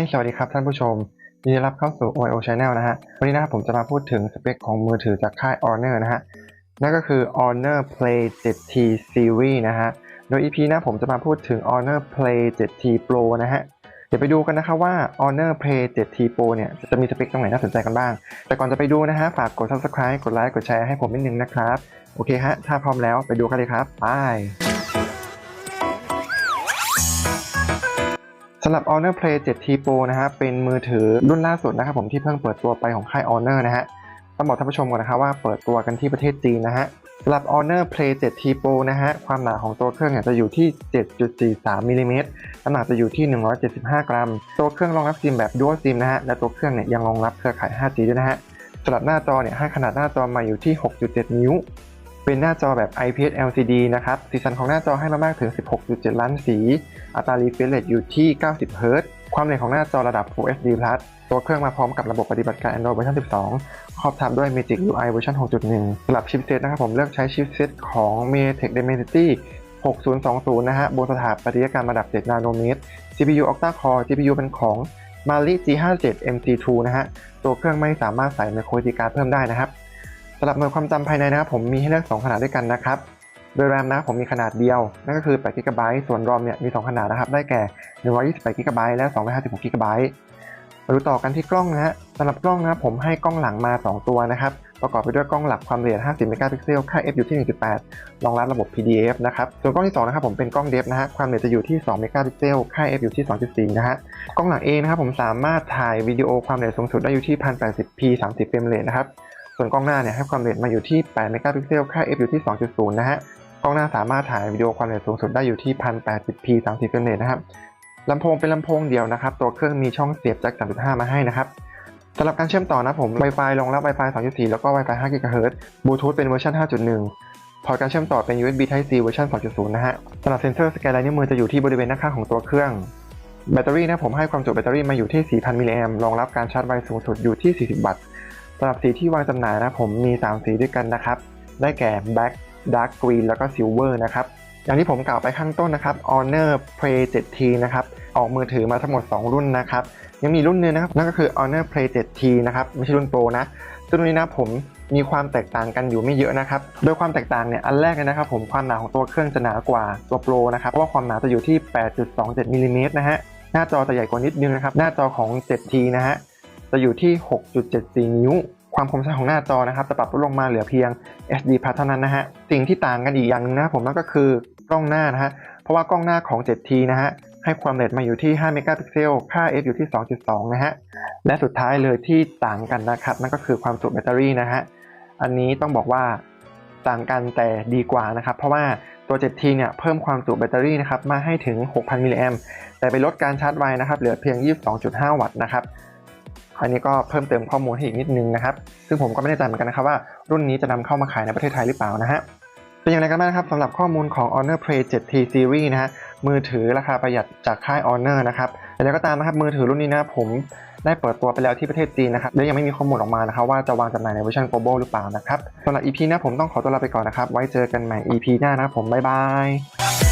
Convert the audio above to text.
สวัสดีครับท่านผู้ชมยินดีรับเข้าสู่ OIO Channel นะฮะ วันนี้นะครับผมจะมาพูดถึงสเปคของมือถือจากค่าย Honor นะฮะ นั่นก็คือ Honor Play 7T Series นะฮะ โดย EP นะผมจะมาพูดถึง Honor Play 7T Pro นะฮะ เดี๋ยวไปดูกันนะครับว่า Honor Play 7T Pro เนี่ยจะมีสเปคตรงไหนน่าสนใจกันบ้าง แต่ก่อนจะไปดูนะฮะ ฝากกด Subscribe กดไลค์กดแชร์ให้ผมนิดนึงนะครับ โอเคฮะ ถ้าพร้อมแล้วไปดูกันเลยครับ ไป สำหรับ Honor Play 7T Pro นะฮะเป็นมือถือรุ่นล่าสุดนะครับผมที่เพิ่งเปิดตัวไปของค่าย Honor นะฮะต้องบอกท่านผู้ชมก่อนนะครับว่าเปิดตัวกันที่ประเทศจีนนะฮะสำหรับ Honor Play 7T Pro นะฮะความหนาของตัวเครื่องเนี่ยจะอยู่ที่ 7.43มิลลิเมตรน้ำหนักจะอยู่ที่ 175 กรัม ตัวเครื่องรองรับซิมแบบ Dual SIM นะฮะและตัวเครื่องเนี่ยยังรองรับเครือข่าย 5G ด้วยนะฮะสำหรับหน้าจอเนี่ยให้ขนาดหน้าจอมาอยู่ที่ 6.7 นิ้ว เป็นหน้าจอแบบ IPS LCD นะครับ สีสันของหน้าจอให้มามากถึง 16.7 ล้านสี อัตรา refresh rate อยู่ที่ 90เฮิรตซ์ความเร็วของหน้าจอระดับ Full HD Plus ตัวเครื่องมาพร้อมกับระบบปฏิบัติการ Android เวอร์ชัน12 ครอบทับด้วย Magic UI เวอร์ชัน6.1สำหรับชิปเซตนะครับผมเลือกใช้ชิปเซตของ MediaTek Dimensity 6020 นะฮะบนสถาปัตยกรรมระดับ 7 นาโนเมตร CPU Octa Core GPU เป็นของ Mali G57 MC2 นะฮะ ตัวเครื่องไม่สามารถใส่ micro SD card เพิ่มได้นะครับ สำหรับหน่วยความจำภายในนะครับผมมีให้เลือก 2 ขนาดด้วยกันนะครับ โดย RAM นะครับผมมีขนาดเดียว นั่นก็คือ8 GB ส่วน ROM เนี่ยมี 2 ขนาดนะครับ ได้แก่128 GB และ256 GB มาดูต่อกันที่กล้องนะฮะสำหรับกล้องนะครับผมให้กล้องหลังมา 2 ตัวนะครับ ประกอบไปด้วยกล้องหลักความละเอียด 50 เมกะพิกเซล ค่า f อยู่ที่ 1.8 รองรับระบบ PDF นะครับ ส่วนกล้องที่ 2 นะครับผมเป็นกล้องเดฟนะฮะ ความละเอียดจะอยู่ที่ 2 เมกะพิกเซล ค่า f อยู่ที่ 2.4 นะฮะ กล้องหลังเองนะครับผมสามารถถ่ายวิดีโอความละเอียดสูงสุดได้อยู่ที่ 1080p 30เฟรมเรทนะครับ ส่วนกล้องหน้าเนี่ยให้ความละเอียดมาอยู่ที่8เมกะพิกเซล ค่า f อยู่ที่ 2.0 นะฮะ กล้องหน้าสามารถถ่ายวิดีโอความละเอียดสูงสุดได้อยู่ที่ 1080p 30เฟรมเรทนะครับลำโพงเป็นลำโพงเดียวนะครับ ตัวเครื่องมีช่องเสียบแจ็ค 3.5 มาให้นะครับสำหรับการเชื่อมต่อนะผม Wi-Fi รองรับ Wi-Fi 2.4 แล้วก็ Wi-Fi 5 GHz Bluetooth เป็นเวอร์ชัน5.1 พอร์ตการเชื่อมต่อเป็น USB Type C เวอร์ชัน2.0 นะฮะสำหรับเซนเซอร์สแกนลายนิ้วมือจะอยู่ที่บริเวณหน้าข้างของตัวเครื่อง แบตเตอรี่นะผมให้ความจุแบตเตอรี่มาอยู่ที่ 4,000 มิลลิแอมรองรับการชาร์จไวสูงสุดอยู่ที่ 40 วัตต์ สำหรับสีที่วางจำหน่ายนะผมมี 3 สีด้วยกันนะครับ ได้แก่ Black Dark Green แล้วก็ Silver นะครับ อย่างที่ผมกล่าวไปข้างต้นนะครับ Honor Play 7T นะครับ ออกมือถือมาทั้งหมด 2 รุ่นนะครับ ยังมีรุ่นนึงนะครับ นั่นก็คือ Honor Play 7T นะครับ ไม่ใช่รุ่นโปรนะซึ่งรุ่นนี้นะผมมีความแตกต่างกันอยู่ไม่เยอะนะครับ โดยความแตกต่างเนี่ย อันแรกเลยนะครับผม ความหนาของตัวเครื่องจะหนากว่าตัวโปรนะครับ เพราะว่าความหนาจะอยู่ที่ 8.27มิลลิเมตรนะฮะ หน้าจอจะใหญ่กว่านิดนึงนะครับ หน้าจอของ 7T นะฮะ จะอยู่ที่ 6.74 นิ้ว ความคมชัดของหน้าจอนะครับจะปรับลดลงมาเหลือเพียง SD Plus เท่านั้นนะฮะสิ่งที่ต่างกันอีกอย่างหนึงนะผมนั่นก็คือกล้องหน้านะฮะเพราะว่ากล้องหน้าของ 7T นะฮะให้ความละเอียดมาอยู่ที่ 5 เมกะพิกเซล ค่า f อยู่ที่ 2.2 นะฮะ และสุดท้ายเลยที่ต่างกันนะครับ นั่นก็คือความจุแบตเตอรี่นะฮะ อันนี้ต้องบอกว่าต่างกันแต่ดีกว่านะครับ เพราะว่าตัว 7T เนี่ยเพิ่มความจุแบตเตอรี่นะครับมาให้ถึง 6,000 มิลลิแอมแต่ไปลดการชาร์จไวนะครับ เหลือเพียง 22.5 วัตต์นะครับ อันนี้ก็เพิ่มเติมข้อมูลให้อีกนิดนึงนะครับ ซึ่งผมก็ไม่แน่ใจเหมือนกันนะครับว่ารุ่นนี้จะนำเข้ามาขายในประเทศไทยหรือเปล่านะฮะเป็นอย่างไรกันบ้างครับสำหรับข้อมูลของ Honor Play 7T Series นะฮะมือถือราคาประหยัดจากค่าย Honor นะครับแต่แล้วก็ตามนะครับมือถือรุ่นนี้นะผมได้เปิดตัวไปแล้วที่ประเทศจีนนะครับและยังไม่มีข้อมูลออกมานะครับว่าจะวางจำหน่ายในเวอร์ชัน global หรือเปล่านะครับสำหรับ EP หน้าผมต้องขอตัวลาไปก่อนนะครับไว้เจอกันใหม่ EP หน้านะครับผมบ๊ายบาย